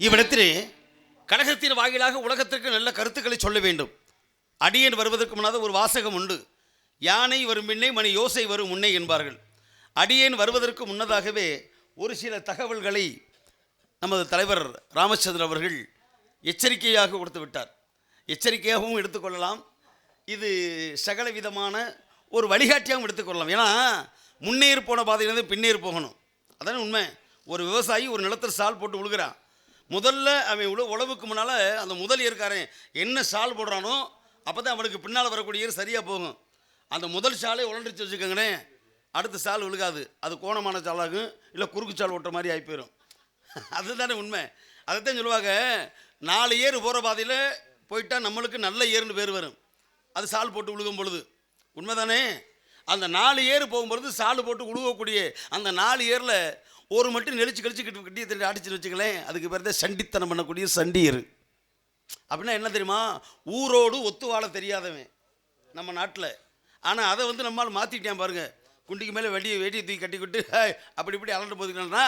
இவ்விடத்திலே கழகத்தின் வாயிலாக உலகத்திற்கு நல்ல கருத்துக்களை சொல்ல வேண்டும். அடியன் வருவதற்கு முன்னாத ஒரு வாசகம் உண்டு. யானை வரும் பின்னே மணி யோசை வரும் முன்னே என்பார்கள். அடியேன் வருவதற்கு முன்னதாகவே ஒரு சில தகவல்களை நமது தலைவர் ராமச்சந்திரன் அவர்கள் எச்சரிக்கையாக கொடுத்து விட்டார். எச்சரிக்கையாகவும் எடுத்துக்கொள்ளலாம் இது சகல விதமான ஒரு வழிகாட்டியாகவும் எடுத்துக்கொள்ளலாம் ஏன்னா முன்னேறி போன பாதையிலேருந்து பின்னேறி போகணும். அதான உண்மை? ஒரு விவசாயி ஒரு நிலத்தில் சால் போட்டு விழுகிறான் முதல்ல அவன் உழவு உழவுக்கு முன்னால் அந்த முதல் ஏற்காரன் என்ன சால் போடுறானோ அப்போ தான் அவனுக்கு பின்னால் வரக்கூடிய ஏர் சரியாக போகும். அந்த முதல் சாலை உழண்டுச்சு வச்சுக்கோங்களேன். அடுத்த சால் விழுகாது. அது கோணமான சாலாகும் இல்லை குறுக்கு சால் ஓட்டுற மாதிரி ஆகி போயிடும் அதுதானே உண்மை. அதைத்தான் சொல்லுவாங்க. நாலு ஏர் போகிற பாதையில் போயிட்டால் நம்மளுக்கு நல்ல ஏர்னு பேர் வரும். அது சால் போட்டு உழுகும் பொழுது. உண்மைதானே? அந்த நாலு ஏர் போகும்பொழுது சால் போட்டு உழுவக்கூடிய அந்த நாலு ஏரில் ஒரு மட்டும் நெளிச்சு கழிச்சு கட்டி கட்டி தட்டி அடிச்சுன்னு வச்சுக்கலேன் அதுக்கு பேர் தான் சண்டித்தனம் பண்ணக்கூடிய சண்டியர். அப்படின்னா என்ன தெரியுமா? ஊரோடு ஒத்து வாழ தெரியாதவன் நம்ம நாட்டில். ஆனால் அதை வந்து நம்மால் மாற்றிட்டேன் பாருங்க. குண்டிக்கு மேலே வெடியை வெடியை தூக்கி கட்டிக்கிட்டு "ஹேய், அப்படி இப்படி அலண்டு போதுக்கணும்னா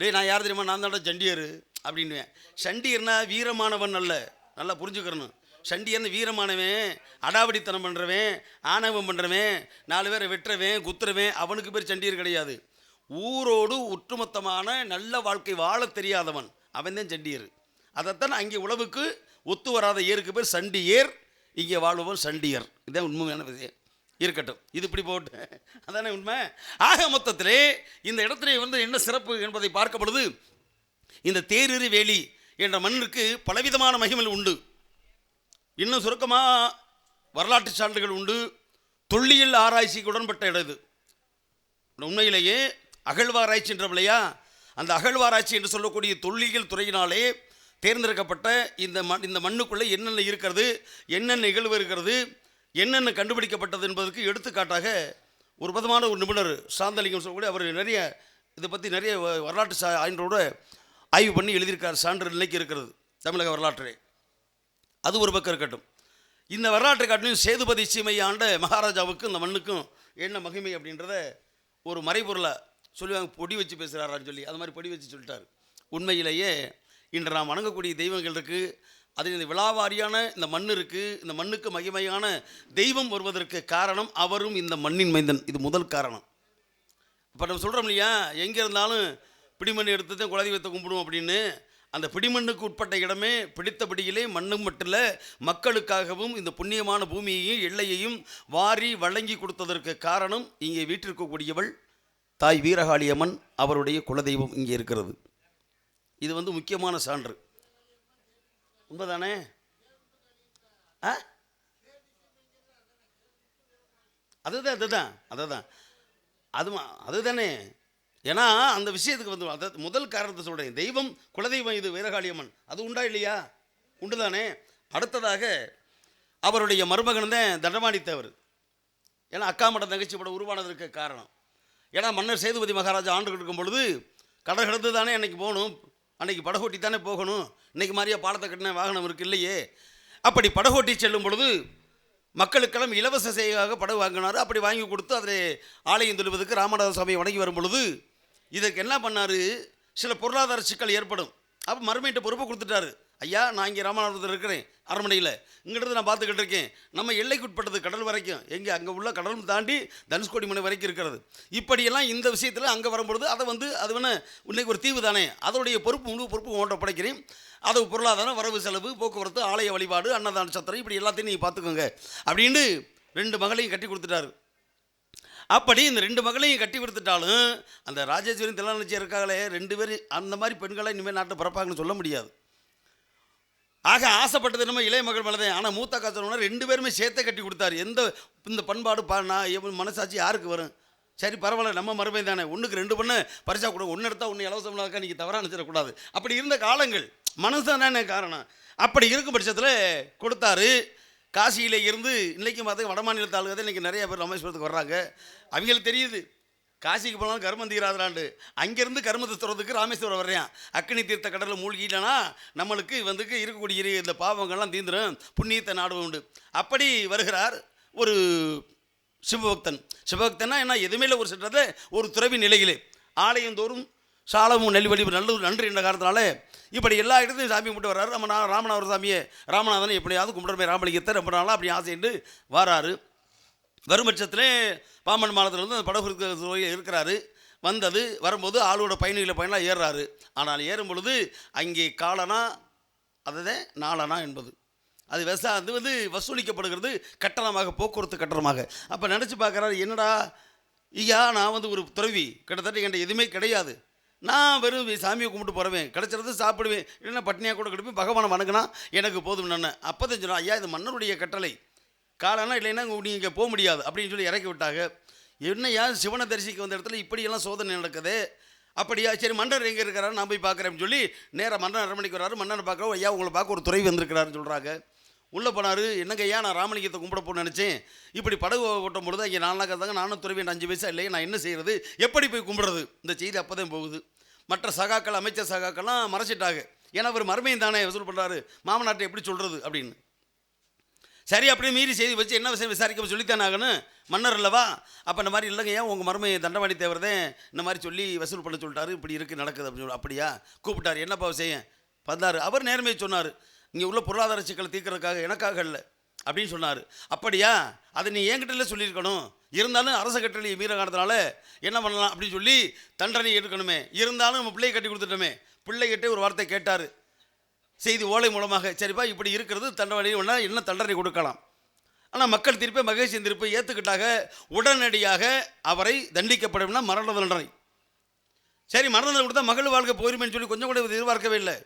டேய் நான் யார் தெரியுமா? நான் தான் சண்டியர் அப்படின்னுவேன். சண்டியர்னா வீரமானவன் அல்ல. நல்லா புரிஞ்சுக்கிறணும் சண்டியர்னு வீரமானவன் அடாவடித்தனம் பண்ணுறவன் ஆணவம் பண்ணுறவன் நாலு பேரை வெட்டுறவன் குத்துறவன் அவனுக்கு பேர் சண்டியர் கிடையாது. ஊரோடு ஒட்டுமொத்தமான நல்ல வாழ்க்கை வாழ தெரியாதவன். அவன் தான் சண்டியர் அதைத்தான் அங்கே உழவுக்கு ஒத்து வராத ஏருக்கு பேர் சண்டியர் இங்கே வாழ்பவன் சண்டியர். இதுதான் உண்மையான விஷயம். இருக்கட்டும். இது இப்படி போட்டு. அதானே உண்மை? ஆக மொத்தத்திலே இந்த இடத்துல வந்து என்ன சிறப்பு என்பதை பார்க்கப்படுது இந்த தேரிரு வேலி என்ற மண்ணிற்கு பலவிதமான மகிமைகள் உண்டு. இன்னும் சுருக்கமாக வரலாற்று சான்றுகள் உண்டு. தொல்லியல் ஆராய்ச்சிக்கு உடன்பட்ட இடம் இது. உண்மையிலேயே அகழ்வாராய்ச்சி என்றவில்லையா அந்த அகழ்வாராய்ச்சி என்று சொல்லக்கூடிய தொல்லியல் துறையினாலே தேர்ந்தெடுக்கப்பட்ட இந்த மண் இந்த மண்ணுக்குள்ளே என்னென்ன இருக்கிறது என்னென்ன நிகழ்வு இருக்கிறது என்னென்ன கண்டுபிடிக்கப்பட்டது என்பதற்கு எடுத்துக்காட்டாக ஒரு பதமான ஒரு நிபுணர் சாந்தலிங்கம் சொல்லக்கூடிய அவர் நிறைய இதை பற்றி நிறைய வ- வரலாற்று சா ஆய்வோட ஆய்வு பண்ணி எழுதியிருக்கார். சான்று நிலைக்கு இருக்கிறது தமிழக வரலாற்றிலே. அது ஒரு பக்கம் இருக்கட்டும். இந்த வரலாற்று காட்டிலும் சேதுபதி சீமையாண்ட ஆண்ட மகாராஜாவுக்கும் இந்த மண்ணுக்கும் என்ன மகிமை அப்படின்றத ஒரு மறைபொருளை சொல்லுவாங்க பொடி வச்சு பேசுகிறாரான்னு சொல்லி. அது மாதிரி பொடி வச்சு சொல்லிட்டார். உண்மையிலேயே இன்று நாம் வணங்கக்கூடிய தெய்வங்கள் இருக்குது அதில் இந்த விழாவாரியான இந்த மண் இருக்குது இந்த மண்ணுக்கு மகிமையான தெய்வம் வருவதற்கு காரணம் அவரும் இந்த மண்ணின் மைந்தன். இது முதல் காரணம். இப்போ நம்ம சொல்கிறோம் இல்லையா? எங்கே இருந்தாலும் பிடிமண் எடுத்து தான் குலதெய்வத்தை கும்பிடுவோம் அப்படின்னு. அந்த பிடிமண்ணுக்கு உட்பட்ட இடமே பிடித்தபடியிலே மண்ணும் மட்டும் மக்களுக்காகவும் இந்த புண்ணியமான பூமியையும் எல்லையையும் வாரி வழங்கி கொடுத்ததற்கு காரணம் இங்கே வீட்டிற்கக்கூடியவள் தாய் வீரகாளியம்மன் அவருடைய குலதெய்வம் இங்கே இருக்கிறது. இது வந்து முக்கியமான சான்று. உண்மைதானே? ஆ? அதுதான் அதுதான் அதுதான். அது அதுதானே. ஏன்னா அந்த விஷயத்துக்கு வந்து அதை முதல் காரணத்தை சொல்கிறேன் தெய்வம் குலதெய்வம் இது வீரகாளியம்மன். அது உண்டா இல்லையா? உண்டு தானே அடுத்ததாக அவருடைய மருமகன் தான் தண்டமாணித்தவர் ஏன்னா அக்கா மட தங்கச்சி படம் உருவானதற்கு காரணம். ஏன்னா மன்னர் சேதுபதி மகாராஜா ஆண்டு இருக்கும் பொழுது கடல் கடந்து தானே அன்றைக்கி போகணும். அன்றைக்கி படகோட்டி தானே போகணும். இன்னைக்கு மாதிரியா பாலத்தை கட்டின வாகனம் இருக்கு இல்லையே. அப்படி படகோட்டி செல்லும் பொழுது மக்களுக்கெல்லாம் இலவச சேவையாக படகு வாங்கினார். அப்படி வாங்கி கொடுத்து அதில் ஆலயம் தொழுவதற்கு ராமநாத சுவாமி வணங்கி வரும் பொழுது இதற்கு என்ன பண்ணார்? சில பொருளாதார சிக்கல் ஏற்படும். அப்போ மறுமையிட்ட பொறுப்பை கொடுத்துட்டாரு. ஐயா நான் இங்கே ராமநாதபுரத்தில் இருக்கிறேன். அரண்மனையில். இங்கிருந்து நான் பார்த்துக்கிட்டு இருக்கேன். நம்ம எல்லைக்குட்பட்டது கடல் வரைக்கும். எங்கே? அங்கே உள்ள கடலும் தாண்டி தனுஷ்கோடி மனை வரைக்கும் இருக்கிறது. இப்படியெல்லாம் இந்த விஷயத்தில் அங்கே வரும்பொழுது அதை வந்து அது வேணா இன்னைக்கு ஒரு தீவு தானே? அதனுடைய பொறுப்பு முழு பொறுப்பு ஓட்ட படைக்கிறேன். அது பொருளாதாரம் வரவு செலவு போக்குவரத்து ஆலய வழிபாடு அன்னதான சத்திரம் இப்படி எல்லாத்தையும் நீங்கள் பார்த்துக்கோங்க. அப்படின்னு ரெண்டு மகளையும் கட்டி கொடுத்துட்டாரு. அப்படி இந்த ரெண்டு மகளையும் கட்டி கொடுத்துட்டாலும் அந்த ராஜேஸ்வரி தில்லானச்சி இருக்காங்களே ரெண்டு பேரும் அந்த மாதிரி பெண்களை இனிமேல் நாட்டை பிறப்பாங்கன்னு சொல்ல முடியாது. ஆக ஆசைப்பட்டது என்னமோ இளைய மகள் மேலே ஆனால் மூத்த காசனோட ரெண்டு பேருமே சேர்த்தே கட்டி கொடுத்தாரு. எந்த இந்த பண்பாடு பா நான் மனசாட்சி யாருக்கு வரும்? சரி பரவாயில்ல நம்ம மறுபடியும் தானே. ஒன்றுக்கு ரெண்டு பண்ண பரிசா கூட ஒன்று எடுத்தால் ஒன்று இலவசம் இலவசம்னாக்கா நீங்கள் தவறாக நினச்சிடக்கூடாது. அப்படி இருந்த காலங்கள் மனசு தானே காரணம். அப்படி இருக்கும் பட்சத்தில் கொடுத்தாரு. காசியில் இருந்து இன்றைக்கும் பார்த்து வட மாநிலத்து இன்றைக்கி நிறைய பேர் ராமேஸ்வரத்துக்கு வர்றாங்க. அவங்களுக்கு தெரியுது. காசிக்கு போனாலும் கர்மம் தீராதாண்டு அங்கேருந்து கர்மத்தை துறதுக்கு ராமேஸ்வரம் வர்றேன். அக்னி தீர்த்த கடலில் மூழ்கிட்டனா நம்மளுக்கு வந்துக்கு இருக்கக்கூடிய இந்த பாவங்கள்லாம் தீந்துடும் புண்ணியத்தை நாடுவோம் உண்டு. அப்படி வருகிறார் ஒரு சிவபக்தன். சிவபக்தன்னா என்ன? எதுவுமே இல்லை ஒரு சிற்றத ஒரு துறவி நிலையிலே. ஆலயந்தோறும் சாலமும் நெல் நல்ல நன்றி என்ற காரணத்தினால இப்படி எல்லா இடத்துலையும் சாமி கும்பிட்டு வர்றாரு. நம்ம நான் ராமநாதர் சாமியை. ராமநாதனை எப்படியாவது கும்பிட்றமே ராமலிங்கத்தை ரொம்ப நாளாக அப்படி ஆசைண்டு வராரு. வரும் பட்சத்திலே பாம்பன் மாநிலத்தில் வந்து அந்த படகு இருக்கிறாரு. வந்தது வரும்போது ஆளோட பயணிகளை பயணம் ஏறுறாரு. ஆனால் ஏறும் பொழுது அங்கே காலனா அதுதே நாளனா என்பது. அது விவசாய அது வந்து வசூலிக்கப்படுகிறது கட்டணமாக போக்குவரத்து கட்டணமாக. அப்போ நினச்சி பார்க்குறாரு என்னடா ஐயா நான் வந்து ஒரு துறவி. கிட்டத்தட்ட என்கிட்ட எதுவுமே கிடையாது. நான் வெறும் சாமியை கும்பிட்டு போகிறவேன் கிடச்சிருந்து சாப்பிடுவேன். இல்லைன்னா பட்னியாக கூட கிடைப்பேன். பகவானை வணங்கினா எனக்கு போதும் நான் அப்போ தான் சொன்னேன் ஐயா இது மன்னருடைய கட்டளை. காலம்னா இல்லைன்னா நீங்கள் போக முடியாது அப்படின்னு சொல்லி இறக்கி விட்டாங்க. என்னையா சிவனை தரிசிக்க வந்த இடத்துல இப்படியெல்லாம் சோதனை நடக்குது. அப்படியா? சரி மன்னர் எங்கே இருக்கிறாரு நான் போய் பார்க்குறேன்னு சொல்லி நேராக மன்னர் அரண்மனைக்கு வராரு மன்னரை பார்க்குறோம். ஐயா உங்களை பார்க்க ஒரு துறை வந்திருக்கிறாருன்னு சொல்கிறாங்க உள்ளே போனார். என்னங்க ஐயா நான் ராமலிங்கத்தை கும்பிட போன்னு நினச்சேன். இப்படி படகு ஓட்டும் பொழுது இங்கே நாலாம் இருந்தாங்க நானும் துறவி அஞ்சு வயசாக இல்லையே. நான் என்ன செய்கிறது எப்படி போய் கும்பிடுறது? இந்த செய்தி அப்போ தான் போகுது. மற்ற சகாக்கள் அமைச்சர் சகாக்கள்லாம் மறைச்சிட்டாங்க. ஏன்னா அவர் மறுமையும் தானே வசூல் பண்ணுறாரு மாமனாட்டை எப்படி சொல்கிறது அப்படின்னு. சரி அப்படியே மீறி செய்தி வச்சு என்ன விஷயம் விசாரிக்க சொல்லித்தான் ஆகணும். மன்னர் இல்லவா அப்போ இந்த மாதிரி இல்லைங்க ஏன் உங்கள் மருமை தண்டவாணி தேவரதே இந்த மாதிரி சொல்லி வசூல் பண்ண சொல்லிட்டாரு இப்படி இருக்குது நடக்குது அப்படின்னு சொல்லி அப்படியா? கூப்பிட்டாரு என்னப்பா விஷயம்? வந்தார் அவர் நேர்மையை சொன்னார். இங்கே உள்ள பொருளாதார சிக்கலை தீர்க்கறதுக்காக எனக்காக இல்லை அப்படின்னு சொன்னார். அப்படியா? அதை நீ என்கிட்டல சொல்லியிருக்கணும். இருந்தாலும் அரச கட்டளை மீற காரணத்தினால என்ன பண்ணலாம் அப்படின்னு சொல்லி தண்டனை எடுக்கணுமே. இருந்தாலும் நம்ம பிள்ளையை கட்டி கொடுத்துட்டோமே. பிள்ளைகிட்டே ஒரு வார்த்தை கேட்டார். செய்தி ஓலை மூலமாக. சரிப்பா இப்படி இருக்கிறது தண்டனை ஒன்றா என்ன தண்டனை கொடுக்கலாம்? ஆனால் மக்கள் திருப்பி மகேஷின் திருப்பி ஏற்றுக்கிட்டாக உடனடியாக அவரை தண்டிக்கப்படும்னா மரண தண்டனை. சரி மரண தண்டனை கொடுத்தா மகள் வாழ்க்கை போயிருமேன்னு சொல்லி கொஞ்சம் கூட எதிர்பார்க்கவே இல்லை.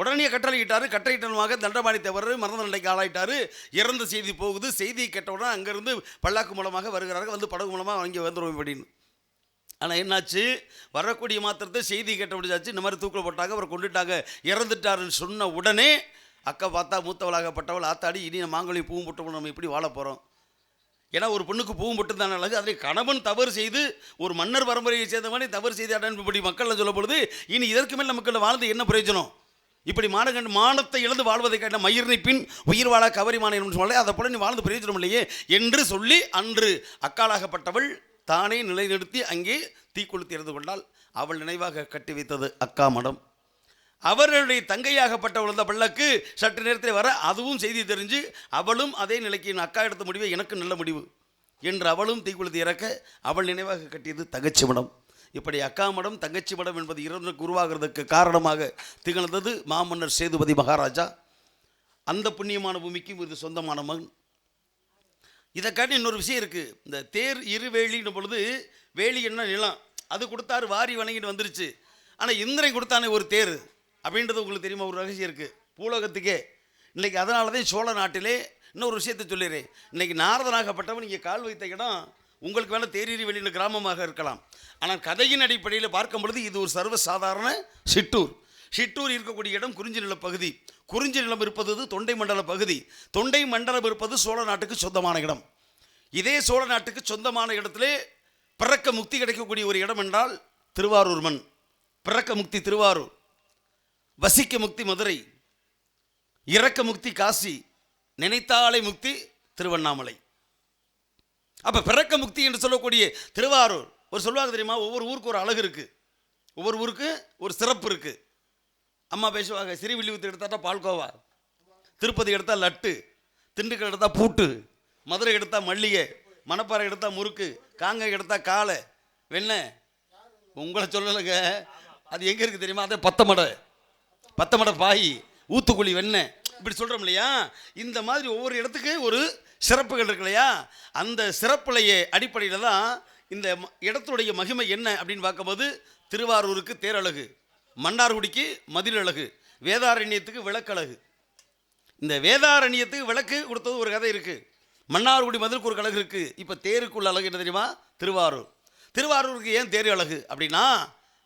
உடனே கட்டளையிட்டார். கட்டளையிட்டமாக தண்டபாணி தவறு மரண தண்டனைக்கு ஆளாயிட்டார். இறந்த செய்தி போகுது. செய்தி கேட்டவுடனே அங்கேருந்து பல்லாக்கு மூலமாக வருகிறார்கள். வந்து படகு மூலமாக அங்கே வந்துடுவோம் அப்படின்னு ஆனால் என்னாச்சு? வரக்கூடிய மாத்திரத்தை செய்தி கேட்ட முடிஞ்சாச்சு இந்த மாதிரி தூக்கில் போட்டாங்க அவரை கொண்டுட்டாங்க இறந்துட்டாருன்னு சொன்ன உடனே அக்கா பார்த்தா மூத்தவளாகப்பட்டவள் ஆத்தாடி இனி மாங்கொழி பூவும் போட்டவள் நம்ம எப்படி வாழ போகிறோம் ஏன்னா ஒரு பெண்ணுக்கு பூவும் போட்டு அழகு அதில் கணவன் தவறு செய்து ஒரு மன்னர் பரம்பரையை சேர்ந்த மாதிரி தவறு செய்து அடன் இப்படி மக்கள் பொழுது இனி இதற்கு மேல் மக்கள் வாழ்ந்து என்ன பிரயோஜனம்? இப்படி மானகண்டு மானத்தை இழந்து வாழ்வதை கேட்ட மயிர்னை பின் உயிர் வாழ கவரி மாநிலம் சொல்ல அதை போல நீ வாழ்ந்து பிரயோஜனம் இல்லையே என்று சொல்லி அன்று அக்காளாகப்பட்டவள் தானே நிலைநிறுத்தி அங்கே தீக்குளித்து இறந்து கொண்டால் அவள் நினைவாக கட்டி வைத்தது அக்கா மடம். அவர்களுடைய தங்கையாகப்பட்ட உழந்த பள்ளக்கு சற்று நேரத்தில் வர அதுவும் செய்தி தெரிஞ்சு அவளும் அதே நிலைக்கு என் அக்கா எடுத்த முடிவு எனக்கு நல்ல முடிவு என்று அவளும் தீக்குளித்து இறக்க அவள் நினைவாக கட்டியது தகச்சி மடம். இப்படி அக்கா மடம் தங்கச்சி மடம் என்பது இரண்டுக்கு உருவாகிறதுக்கு காரணமாக திகழ்ந்தது மாமன்னர் சேதுபதி மகாராஜா. அந்த புண்ணியமான பூமிக்கும் இது சொந்தமான மகன். இதை காட்டி இன்னொரு விஷயம் இருக்குது இந்த தேர் இருவேலின்னு பொழுது வேலி என்ன நிலம்? அது கொடுத்தாரு வாரி வணங்கிட்டு வந்துருச்சு. ஆனால் இந்திரன் கொடுத்தானே ஒரு தேர். அப்படின்றது உங்களுக்கு தெரியுமா? ஒரு ரகசியம் இருக்குது பூலோகத்துக்கே. இன்றைக்கி அதனால தான் சோழ நாட்டிலே இன்னொரு விஷயத்தை சொல்லிடுறேன். இன்றைக்கி நாரதனாகப்பட்டவன் இங்கே கால் வைத்த இடம் உங்களுக்கு வேணால் தேரீரி வெளியில் கிராமமாக இருக்கலாம். ஆனால் கதையின் அடிப்படையில் பார்க்கும் பொழுது இது ஒரு சர்வசாதாரண சிற்றூர் சிற்றூர் இருக்கக்கூடிய இடம் குறிஞ்சி நில பகுதி. குறிஞ்சி நிலம் இருப்பது தொண்டை மண்டல பகுதி. தொண்டை மண்டலம் இருப்பது சோழ நாட்டுக்கு சொந்தமான இடம். இதே சோழ நாட்டுக்கு சொந்தமான இடத்திலே பிறக்க முக்தி கிடைக்கக்கூடிய ஒரு இடம் என்றால் திருவாரூர் மண் பிறக்க முக்தி திருவாரூர். வசிக்க முக்தி மதுரை. இறக்க முக்தி காசி. நினைத்தாலை முக்தி திருவண்ணாமலை. அப்போ பிறக்க முக்தி என்று சொல்லக்கூடிய திருவாரூர். ஒரு சொல்லுவாங்க தெரியுமா? ஒவ்வொரு ஊருக்கு ஒரு அழகு இருக்குது ஒவ்வொரு ஊருக்கு ஒரு சிறப்பு இருக்குது அம்மா பேசுவாங்க ஸ்ரீவில்லிபுத்தூர் எடுத்தாட்டா பால்கோவா திருப்பதி எடுத்தால் லட்டு திண்டுக்கல் எடுத்தால் பூட்டு மதுரை எடுத்தால் மல்லிகை மணப்பாறை எடுத்தால் முறுக்கு காங்கை எடுத்தால் காலை வெண்ணெய் உங்களை சொல்லலைங்க. அது எங்கே இருக்குது தெரியுமா? அதே பத்தமடை. பத்தமடை பாய் ஊத்துக்குழி வெண்ணெய் இப்படி சொல்கிறோம் இல்லையா? இந்த மாதிரி ஒவ்வொரு இடத்துக்கு ஒரு சிறப்புகள் இருக்கு இல்லையா? அந்த சிறப்புலையே அடிப்படையில் தான் இந்த ம- இடத்துடைய மகிமை என்ன அப்படின்னு பார்க்கும்போது திருவாரூருக்கு தேரழகு. மன்னார்குடிக்கு மதில் அழகு வேதாரண்யத்துக்கு விளக்கழகு. இந்த வேதாரண்யத்துக்கு விளக்கு கொடுத்தது ஒரு கதை இருக்குது மன்னார்குடி மதிலுக்கு ஒரு கழகு இருக்குது இப்போ தேருக்குள்ள அழகு என்ன தெரியுமா? திருவாரூர். திருவாரூருக்கு ஏன் தேர் அழகு அப்படின்னா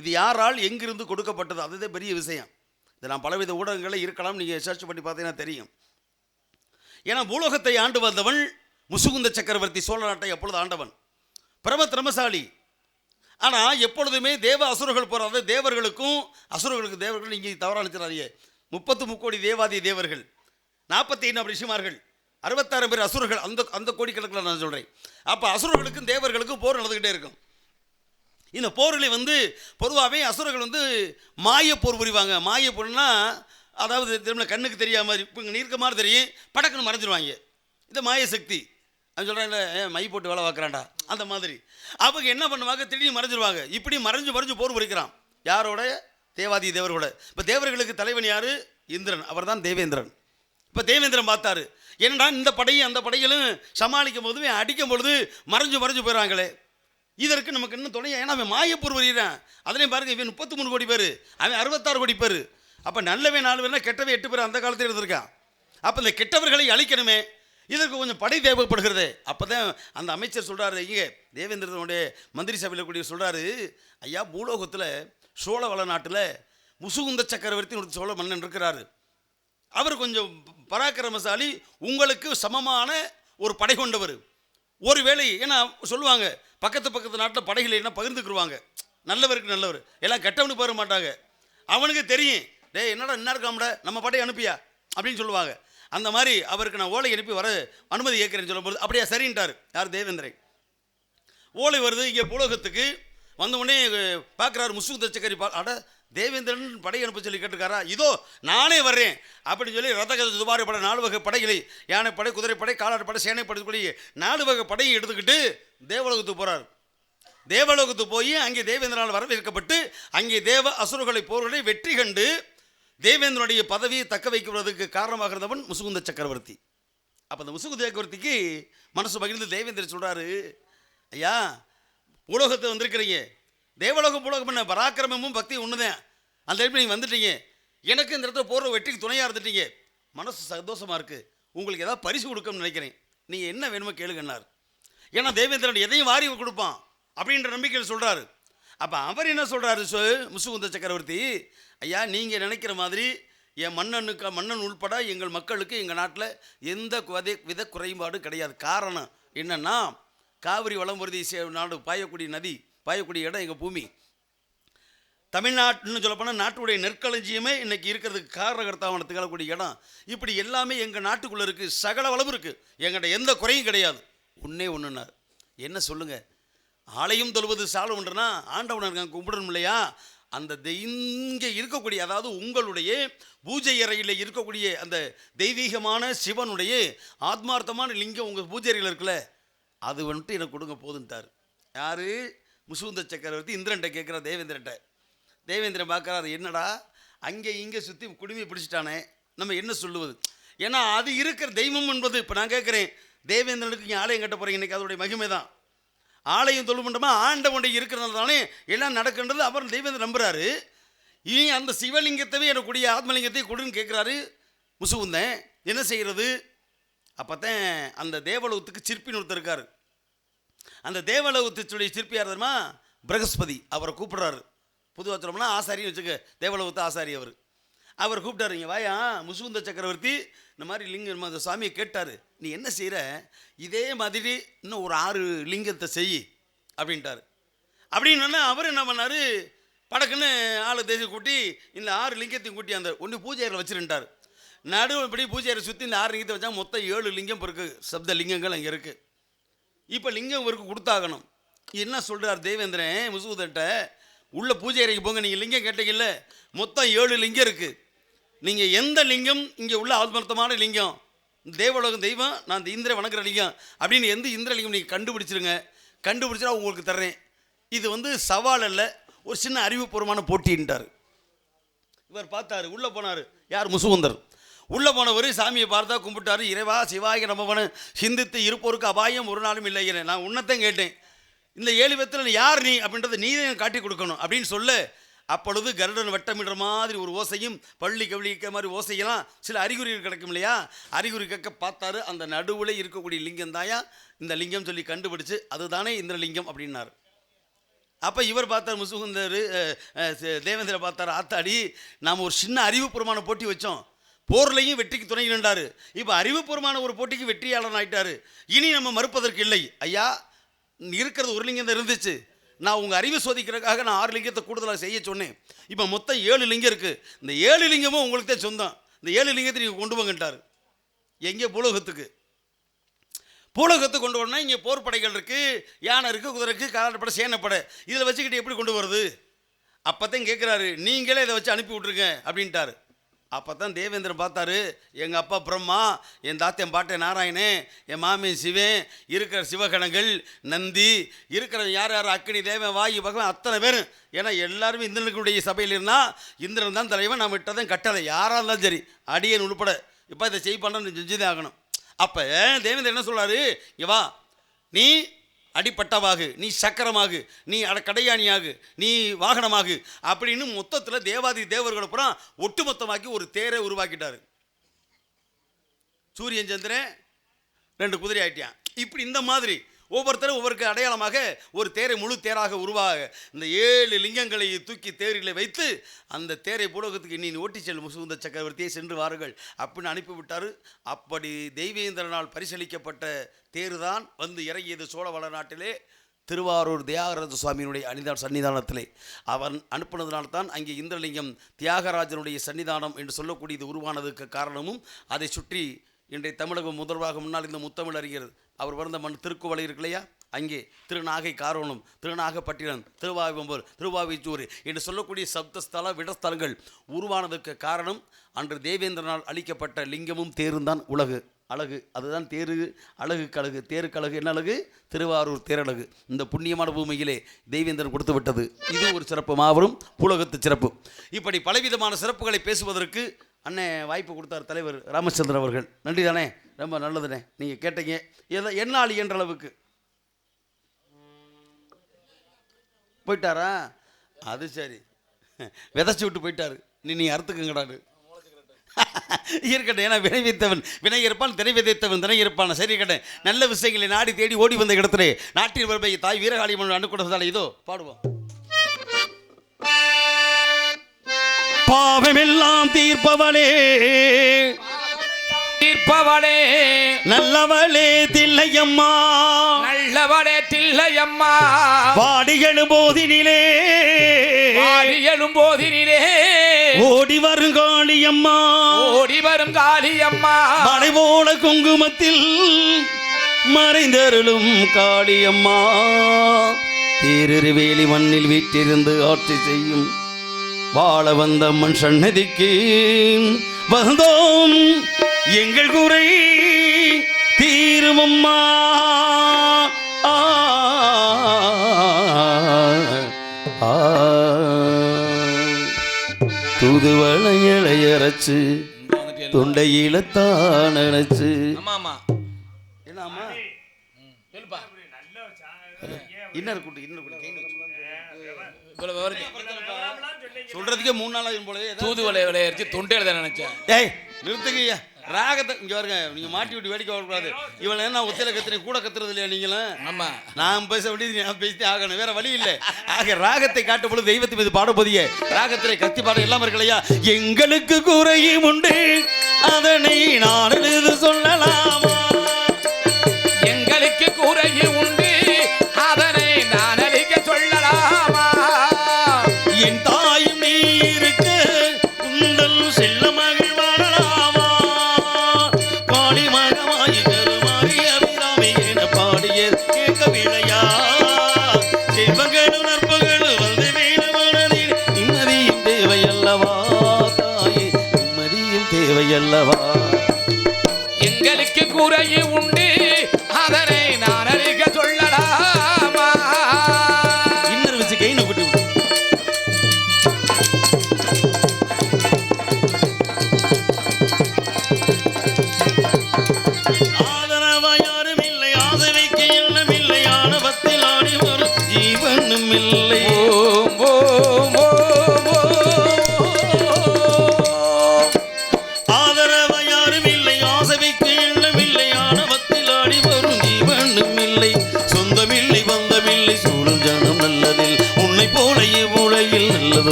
இது யாரால் எங்கிருந்து கொடுக்கப்பட்டது? அதுதான் பெரிய விஷயம். இது நான் பலவித ஊடகங்களில் இருக்கலாம். நீங்கள் சர்ச் பண்ணி பார்த்தீங்கன்னா தெரியும். ஏன்னா பூலோகத்தை ஆண்டு வந்தவன் முசுகுந்த சக்கரவர்த்தி சோழ நாட்டை அப்பொழுது ஆண்டவன். பிரம திரமசாலி ஆனால் எப்பொழுதுமே தேவ அசுரர்கள் போகிறாரு தேவர்களுக்கும் அசுரர்களுக்கு தேவர்கள் இங்கே தவறாக நினைச்சிடாதீங்க. முப்பத்து முக்கோடி தேவாதி தேவர்கள். நாற்பத்தி ஐந்து ரிஷிமார்கள் அறுபத்தாறு பேர் அசுரர்கள். அந்த அந்த கோடிக்கணக்கில் நான் சொல்கிறேன் அப்போ அசுரர்களுக்கும் தேவர்களுக்கும் போர் நடந்துக்கிட்டே இருக்கும். இந்த போரில் வந்து பொதுவாகவே அசுரர்கள் வந்து மாய போர் புரிவாங்க. மாய போர்னா அதாவது திரும்ப கண்ணுக்கு தெரியாமல் இப்போ இங்கே நீர்க்க மாதிரி தெரியும். படக்குன்னு மறைஞ்சிருவாங்க. இது மாய சக்தி. அது சொல்கிறாங்க மை போட்டு வேலை பார்க்குறான்டா. அந்த மாதிரி. அவங்க என்ன பண்ணுவாங்க? திடீர்னு மறைஞ்சிருவாங்க. இப்படி மறைஞ்சு மறைஞ்சு போர் புரிக்கிறான் யாரோட? தேவாதி தேவர்களோட. இப்போ தேவர்களுக்கு தலைவன் யார்? இந்திரன். அவர் தான் தேவேந்திரன். இப்போ தேவேந்திரன் பார்த்தாரு. என்னடா இந்த படையும் அந்த படைகளும் சமாளிக்கும் போதுமே அடிக்கும் பொழுது மறைஞ்சு மறைஞ்சு போயிடுறாங்களே. இதற்கு நமக்கு இன்னும் துணை ஏன்னா அவன் மாயப்பூர் வருகிறான் அதுலேயும் பாருங்க இவன் முப்பத்தி மூணு கோடி பேர். அவன் அறுபத்தாறு கோடி பேர். அப்போ நல்லவன் நாலு பேர்னா கெட்டவன் எட்டு பேர் அந்த காலத்தில் இருந்திருக்கான். அப்போ இந்த கெட்டவர்களை அழிக்கணுமே. இதற்கு கொஞ்சம் படை தேவைப்படுகிறது. அப்போ தான் அந்த அமைச்சர் சொல்கிறாரு இங்கே தேவேந்திரனுடைய மந்திரி சபையில் கூடிய சொல்கிறாரு ஐயா பூலோகத்தில் சோழ வள நாட்டில் முசுகுந்த சக்கரவர்த்தி ஒரு சோழ மன்னன் இருக்கிறாரு. அவர் கொஞ்சம் பராக்கிரமசாலி உங்களுக்கு சமமான ஒரு படை கொண்டவர். ஒருவேளை ஏன்னா சொல்லுவாங்க பக்கத்து பக்கத்து நாட்டில் படைகள் என்ன பகிர்ந்துக்குருவாங்க. நல்லவருக்கு நல்லவர். எல்லாம் கெட்டவனுக்கு போயிட மாட்டாங்க. அவனுக்கு தெரியும் டேய் என்னடா என்ன இருக்காமட நம்ம படையை அனுப்பியா? அப்படின்னு சொல்லுவாங்க. அந்த மாதிரி அவருக்கு நான் ஓலை அனுப்பி வர அனுமதி கேட்குறேன்னு சொல்லும்போது அப்படியா சரின்ட்டார். யார்? தேவேந்திரன். ஓலை வருது இங்கே புலோகத்துக்கு. வந்த உடனே பார்க்குறாரு முசுகு தச்சக்கரி பா அட தேவேந்திரன் படை அனுப்ப சொல்லி கேட்டுக்காரா இதோ நானே வர்றேன். அப்படின்னு சொல்லி ரத துபாரி படை நாலு வகை படைகளை யானைப்படை குதிரைப்படை காலாடு படை சேனை நாலு வகை படையை எடுத்துக்கிட்டு தேவலோகத்துக்கு போகிறார் தேவலோகத்துக்கு போய் அங்கே தேவேந்திரனால் வரவேற்கப்பட்டு அங்கே தேவ அசுரர்களை போர்களை வெற்றி கண்டு தேவேந்திரனுடைய பதவியை தக்க வைக்கிறதுக்கு காரணமாக இருந்தவன் முசுகுந்த சக்கரவர்த்தி. அப்போ அந்த முசுகு சக்கரவர்த்திக்கு மனசு பகிர்ந்து தேவேந்திரன் சொல்கிறாரு ஐயா பூலோகத்தை வந்திருக்கிறீங்க. தேவலோகம் பூலோகம் பண்ண பராக்கிரமும் பக்தி ஒன்றுதான் அந்த இடத்துல நீங்கள் வந்துட்டீங்க. எனக்கு இந்த இடத்துல போகிற வெற்றிக்கு துணையாக இருந்துட்டீங்க. மனசு சந்தோஷமாக இருக்குது உங்களுக்கு ஏதாவது பரிசு கொடுக்கணும்னு நினைக்கிறேன். நீங்கள் என்ன வேணுமோ கேளுங்கன்னார். ஏன்னா தேவேந்திரன் எதையும் வாரி கொடுப்பான். அப்படின்ற நம்பிக்கையில் சொல்கிறாரு அப்போ அவர் என்ன சொல்கிறாரு சொ முசுகுந்த சக்கரவர்த்தி? ஐயா நீங்கள் நினைக்கிற மாதிரி என் மன்னனுக்கு மன்னன் உள்பட எங்கள் மக்களுக்கு எங்கள் நாட்டில் எந்த வித வித குறைபாடு கிடையாது. காரணம் என்னன்னா காவிரி வளம்புரதி சே நாடு பாயக்கூடிய நதி பாயக்கூடிய இடம் எங்கள் பூமி. தமிழ்நாட்டுன்னு சொல்லப்போனால் நாட்டுடைய நெற்களஞ்சியமே இன்றைக்கி இருக்கிறதுக்கு காரணகர்த்தாவான திகழக்கூடிய இடம். இப்படி எல்லாமே எங்கள் நாட்டுக்குள்ளே இருக்குது சகல வளம் இருக்குது எங்கிட்ட எந்த குறையும் கிடையாது. ஒன்றே ஒன்றுனார் என்ன சொல்லுங்கள் ஆலையும் தொழுவது சாலம் ஒன்றுனா ஆண்டவன் கும்பிடணும் இல்லையா? அந்த இங்கே இருக்கக்கூடிய அதாவது உங்களுடைய பூஜை அறையில் இருக்கக்கூடிய அந்த தெய்வீகமான சிவனுடைய ஆத்மார்த்தமான லிங்கம் உங்கள் பூஜை அறையில் இருக்குல்ல அது வந்துட்டு எனக்கு கொடுங்க போதுன்ட்டார். யார்? முசுகுந்த சக்கரவர்த்தி இந்திரன்ட்ட கேட்குற தேவேந்திரன்ட்ட. தேவேந்திரன் பார்க்குறாரு என்னடா? அங்கே இங்கே சுற்றி குடுமையை பிடிச்சிட்டானே. நம்ம என்ன சொல்லுவது? ஏன்னா அது இருக்கிற தெய்வம் என்பது இப்போ நான் கேட்குறேன் தேவேந்திரனுக்கு இங்கே ஆலயம் கட்ட போகிறீங்க இன்றைக்கி அதோடைய மகிமை தான் ஆலயம் தொழுமண்டமா ஆண்ட இருக்கிறதுனால தானே எல்லாம் நடக்கின்றது. அப்புறம் தெய்வத்தை நம்புறாரு. இனி அந்த சிவலிங்கத்தவே எனக்குடைய ஆத்மலிங்கத்தையும் கொடுன்னு கேட்குறாரு முசுகுந்தன் என்ன செய்கிறது அப்போத்தான் அந்த தேவலோகத்துக்கு சிற்பின்னு ஒருத்தர் இருக்கார். அந்த தேவலோகத்துடைய சிற்பி யார் தெரியுமா? பிரகஸ்பதி. அவரை கூப்பிடுறாரு. பொதுவாக சொல்லணும்னா ஆசாரின்னு வச்சுக்க தேவலோகத்து ஆசாரி அவர். அவர் கூப்பிட்டாரு இங்கே வாயா முசுகுந்த சக்கரவர்த்தி. இந்த மாதிரி லிங்கம் அந்த சாமியை கேட்டார். நீ என்ன செய்கிற இதே மாதிரி இன்னும் ஒரு ஆறு லிங்கத்தை செய் அப்படின்ட்டாரு. அப்படின்னு அவர் என்ன பண்ணார்? படக்குன்னு ஆளை தேசி கூட்டி இந்த ஆறு லிங்கத்தையும் கூட்டி அந்த ஒன்று பூஜையில் வச்சுருந்தார் நடுவு இப்படி பூஜையை சுற்றி இந்த ஆறு லிங்கத்தை வச்சா மொத்தம் ஏழு லிங்கம் இருக்குது சப்த லிங்கங்கள் அங்கே இருக்குது இப்போ லிங்கம் இவருக்கு கொடுத்தாகணும். என்ன சொல்கிறார் தேவேந்திரன் முசுகுதட்ட உள்ள பூஜை அறைக்கு போங்க நீங்கள் லிங்கம் கேட்டீங்கல்ல மொத்தம் ஏழு லிங்கம் இருக்குது நீங்கள் எந்த லிங்கம் இங்கே உள்ள ஆத்மர்த்தமான லிங்கம்? தேவலோகம் தெய்வம் நான் இந்த இந்திர வணக்கிற லிங்கம். அப்படின்னு எந்த இந்திரலிங்கம் நீங்கள் கண்டுபிடிச்சிருங்க. கண்டுபிடிச்சா உங்களுக்கு தர்றேன். இது வந்து சவால் அல்ல ஒரு சின்ன அறிவுபூர்வமான போட்டின்ட்டார். இவர் பார்த்தாரு உள்ளே போனார். யார்? முசுகுந்தர். உள்ளே போனவர் சாமியை பார்த்தா கும்பிட்டாரு. இறைவா சிவாய நமவனு சிந்தித்து இருப்போருக்கு அபாயம் ஒரு நாளும் இல்லைங்கிறேன் நான் உன்னத்தையும் கேட்டேன். இந்த ஏழு பேத்தில் யார் நீ அப்படின்றத நீ காட்டி கொடுக்கணும் அப்படின்னு சொல்ல அப்பொழுது கருடன் வட்டமிடுற மாதிரி ஒரு ஓசையும் பள்ளி கவிழிக்க மாதிரி ஓசையெல்லாம் சில அறிகுறிகள் கிடைக்கும் இல்லையா? அறிகுறி கேட்க பார்த்தாரு அந்த நடுவில் இருக்கக்கூடிய லிங்கம் தாயா? இந்த லிங்கம் சொல்லி கண்டுபிடிச்சு அதுதானே இந்திரலிங்கம் அப்படின்னார். அப்படின்னாரு அப்போ இவர் பார்த்தார் முசுகுந்தர் தேவேந்திர பார்த்தார் ஆத்தாடி நாம் ஒரு சின்ன அறிவுபூர்வமான போட்டி வச்சோம். போர்லையும் வெற்றிக்கு துணை நின்றார். இப்போ அறிவுபூர்வமான ஒரு போட்டிக்கு வெற்றியாளன் ஆயிட்டார் இனி நம்ம மறுப்பதற்கு இல்லை. ஐயா இருக்கிறது ஒரு லிங்கம் தான் இருந்துச்சு. நான் உங்கள் அறிவு சோதிக்கிறதுக்காக நான் ஆறு லிங்கத்தை கூடுதலாக செய்ய சொன்னேன். இப்போ மொத்தம் ஏழு லிங்கம் இருக்குது இந்த ஏழு லிங்கமும் உங்களுக்கு தான் சொந்தம். இந்த ஏழு லிங்கத்தை நீங்கள் கொண்டு போங்கன்ட்டார் எங்கே பூலோகத்துக்கு? பூலோகத்துக்கு கொண்டு வரணும்னா இங்கே போர் படைகள் இருக்குது யானை இருக்குது குதிரை இருக்குது காலாட்டப்படை சேனைப்படை. இதில் வச்சுக்கிட்டு எப்படி கொண்டு வருது அப்போ தான் கேட்குறாரு நீங்களே இதை வச்சு அனுப்பி விட்ருங்க அப்படின்ட்டாரு. அப்போ தான் தேவேந்திரன் பார்த்தாரு எங்கள் அப்பா பிரம்மா என் தாத்தன் பாட்டன் நாராயணே என் மாமியன் சிவன் இருக்கிற சிவகணங்கள் நந்தி இருக்கிற யார் யார்? அக்கினி தேவன் வாயு பகவான் அத்தனை பேரும் ஏன்னா எல்லாருமே இந்திரனுக்குடைய சபையில் இருந்தால் இந்திரன் தான் தலைவன் நான் விட்டதும் கட்டளை யாராக இருந்தாலும் சரி அடியன் உள்பட. இப்போ இதை செய் பண்ணுறேன்னு செஞ்சுதான் ஆகணும். அப்போ தேவேந்திரன் என்ன சொல்கிறாரு இங்கே வா நீ அடிப்பட்டவாகு. நீ சக்கரமாகு. நீ அட கடையாணியாகு. நீ வாகனமாகு. அப்படின்னு மொத்தத்தில் தேவாதி தேவர்களை பூரா ஒட்டுமொத்தமாக்கி ஒரு தேரை உருவாக்கிட்டாரு. சூரியன் சந்திரன் ரெண்டு குதிரை ஆயிட்டியான் இப்படி இந்த மாதிரி ஒவ்வொருத்தரும் ஒவ்வொருக்கு அடையாளமாக ஒரு தேரை முழு தேராக உருவாக இந்த ஏழு லிங்கங்களை தூக்கி தேரில் வைத்து அந்த தேரை பூலோகத்துக்கு நீ ஓட்டி செல்லும் முசுகுந்த சக்கரவர்த்தியை சென்று வாருங்கள் அப்படின்னு அனுப்பிவிட்டார். அப்படி தெய்வேந்திரனால் பரிசளிக்கப்பட்ட தேர்தான் வந்து இறங்கியது சோழவள நாட்டிலே திருவாரூர் தியாகராஜ சுவாமியினுடைய அனிதா சன்னிதானத்திலே. அவன் அனுப்பினதுனால்தான் அங்கே இந்திரலிங்கம் தியாகராஜனுடைய சன்னிதானம் என்று சொல்லக்கூடியது உருவானதுக்கு காரணமும் அதை சுற்றி இன்றைய தமிழகம் முதல்வாக முன்னால் இந்த முத்தமிழ் அறிகிறது அவர் பிறந்த மண் திருக்குவளை இருக்கு இல்லையா? அங்கே திருநாகை காரோணம் திருநாகப்பட்டினம் திருவாவிம்பூர் திருவாவிச்சூர் என்று சொல்லக்கூடிய சப்தஸ்தல விடஸ்தலங்கள் உருவானதுக்கு காரணம் அன்று தேவேந்திரனால் அளிக்கப்பட்ட லிங்கமும் தேருந்தான் உலகு. அழகு அதுதான் தேரு அழகு கழகு தேரு கழகு என்ன அழகு? திருவாரூர் தேரழகு இந்த புண்ணியமான பூமியிலே தெய்வேந்திரன் கொடுத்து விட்டது. இது ஒரு சிறப்பு மாபெரும் புலகத்து சிறப்பு. இப்படி பலவிதமான சிறப்புகளை பேசுவதற்கு அண்ணே வாய்ப்பு கொடுத்தார் தலைவர் ராமச்சந்திரன் அவர்கள். நன்றி தானே ரொம்ப நல்லதுண்ணே. நீங்கள் கேட்டீங்க. எதை என்ன ஆளி என்ற அளவுக்கு. போயிட்டாரா? அது சரி. விதைச்சி விட்டு போயிட்டாரு. நீ நீ அறுத்துக்கங்கடாடு இருக்கட்டும். ஏன்னா வினைவித்தவன் வினை இருப்பான் திரை விதைத்தவன் தினை இருப்பான் சரி இருக்கட்டும். நல்ல விஷயங்களை நாடி தேடி ஓடி வந்த இடத்துல நாட்டில் வருபை தாய் வீரகாளியம்மன் அனுக்கூடதால இதோ பாடுவோம். பாவமெல்லாம் தீர்ப்பவளே. தீர்ப்பவளே. நல்லவளே தில்லையம்மா. நல்லவளே தில்லையம்மா. பாடிகளும் போதினிலே ஆடி எழும் போதினிலே ஓடி வரும் காளியம்மா. ஓடி வரும் காளியம்மா. மலை போல குங்குமத்தில் மறைந்தருளும் காளியம்மா. தேரிருவேலி மண்ணில் வீட்டிருந்து ஆட்சி செய்யும் வாழ வந்த மண் சன்னதிக்கு வந்தோம். எங்கள் குறை தீருமம்மா. ஆ, ஆ, தூதுவளை இளையரச்சு தொண்டையில தான் நினைச்சு இன்னொரு கூட்டு இன்னொரு கூட்டு சொல்றதுக்கே மூணு நாள் ஆகும் போலவே தூதுவளை விளையாடிச்சு தொண்டை எழுத நினைச்சேன். ஐயா ராகத்தை இங்க பாருங்க நீங்க மாட்டி விட்டு வேடிக்கை வரக்கூடாது இவளை என்ன ஒத்தையில கத்துறீங்க கூட கத்துறது இல்லையா நீங்களும்? ஆமா. நான் பேச வேண்டியது நான் பேசித்தே ஆகணும். வேற வழி இல்லை. ஆக ராகத்தை காட்டும் பொழுது தெய்வத்தை மீது பாடப்போதிய ராகத்திலே கத்தி பாடம் எல்லாம் இருக்கலையா எங்களுக்கு குறையும் உண்டு. அதனை நான் எழுது சொல்லலாமா? எங்களுக்கு குறையு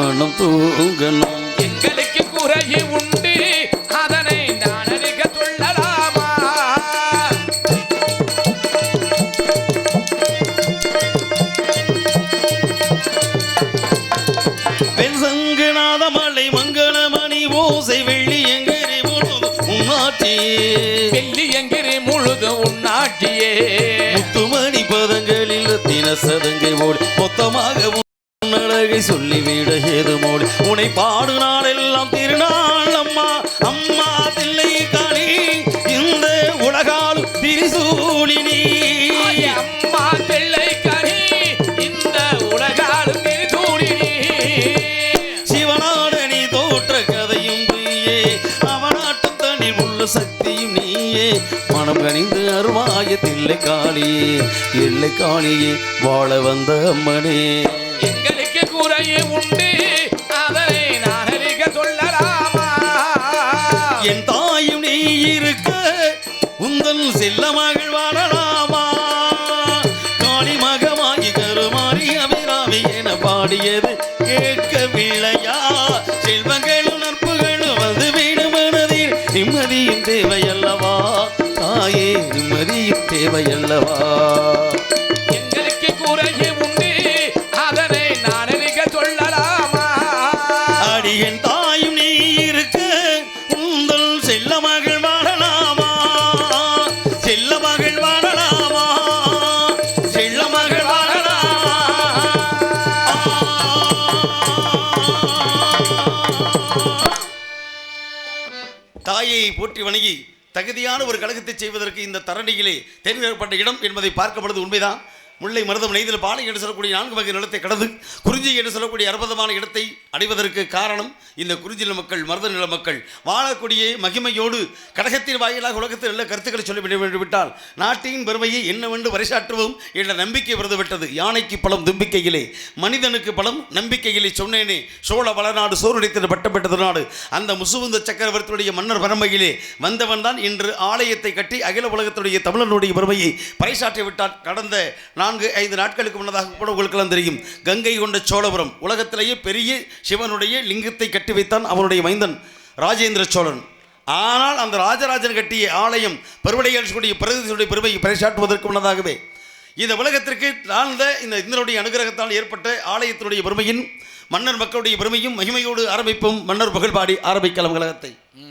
மனம் தூங்கணும். எங்களுக்கு குறைய உண்டு. அதனை நான் அறிக்க சொல்லலாமா? வெண்சங்கநாத மலை மங்களமணி ஓசை வெள்ளி எங்கரி உன்னாட்சி வெள்ளி எங்கிரி முழுது உன்னாட்டியே. முத்துமணி பதங்களில் தின சதங்கை ஓடி மொத்தமாக சொல்லிவிட ஏது மோடி. உனை பாடு நாளெல்லாம் திருநாள் அம்மா அம்மா தில்லை காணி. இந்த உலகாலும் திரிசூலினி அம்மா பிள்ளை கனி இந்த உலகாலும் திருத்தூரினி சிவனாட நீ தோற்ற கதையும் நீயே. அவனாட்டம் தனில் உள்ள சக்தியும் நீயே. மனம் கனிந்து அருவாய தில்லை காளியே எல்லை காளியே வாழ வந்த அம்மனே. எங்களுக்கு செல்ல மகள் வாழலாமா காளி மகமாகி கருமாறி அபிராமி என பாடியது கேட்கவில்லையா? செல்வங்களும் நட்புகளும் வந்து வீடு மனதில் நிம்மதியும் தேவையல்லவா? தாயே நிம்மதியின் தேவையல்லவா? போற்றி வணங்கி தகுதியான ஒரு கழகத்தை செய்வதற்கு இந்த தரணியிலே தேர்ந்தெடுக்கப்பட்ட இடம் என்பதை பார்க்கப்படுவது உண்மைதான். முல்லை மருதம் நெய்தல் பாலை என்று சொல்லக்கூடிய நான்கு வகை நிலத்தை கடந்து குறிஞ்சி என்று சொல்லக்கூடிய அற்புதமான இடத்தை அடைவதற்கு காரணம் இந்த குறிஞ்சி நில மக்கள் மருத நில மக்கள். வாழக்கூடிய மகிமையோடு கடகத்தின் வாயிலாக உலகத்தில் நல்ல கருத்துக்களை சொல்லிவிட வேண்டுவிட்டால் நாட்டின் பெருமையை என்னவென்று வரிசாற்றுவோம் என்ற நம்பிக்கை விருதுவிட்டது யானைக்கு பலம் தும்பிக்கையிலே மனிதனுக்கு பலம் நம்பிக்கையிலே சொன்னேனே சோழ வளநாடு சோறுடைத்தது பட்டம் பெற்றது நாடு. அந்த முசுகுந்த சக்கரவர்த்தியுடைய மன்னர் பரம்பையிலே வந்தவன் தான் இன்று ஆலயத்தை கட்டி அகில உலகத்துடைய தமிழனுடைய பெருமையை பறைசாற்றி விட்டால் கடந்த நான்கு ஐந்து நாட்களுக்கு முன்னதாக கூட உங்களுக்கெல்லாம் தெரியும். கங்கை கொண்ட சோழபுரம். உலகத்திலேயே பெரிய சிவனுடைய லிங்கத்தை கட்டி வைத்தான் அவனுடைய மைந்தன் ராஜேந்திர சோழன். ஆனால் அந்த ராஜராஜன் கட்டிய ஆலயம் பெருவடையாட்சியுடைய பிரதிநிதியுடைய பெருமையை பறைசாட்டுவதற்கு முன்னதாகவே. இந்த உலகத்திற்கு தாழ்ந்த இந்த இந்திரனுடைய அனுகிரகத்தால் ஏற்பட்ட ஆலயத்தினுடைய பெருமையின் மன்னர் மக்களுடைய பெருமையும் மகிமையோடு ஆரம்பிப்போம். மன்னர் புகழ்பாடி ஆரம்பிக்கலாம் உலகத்தை ம்.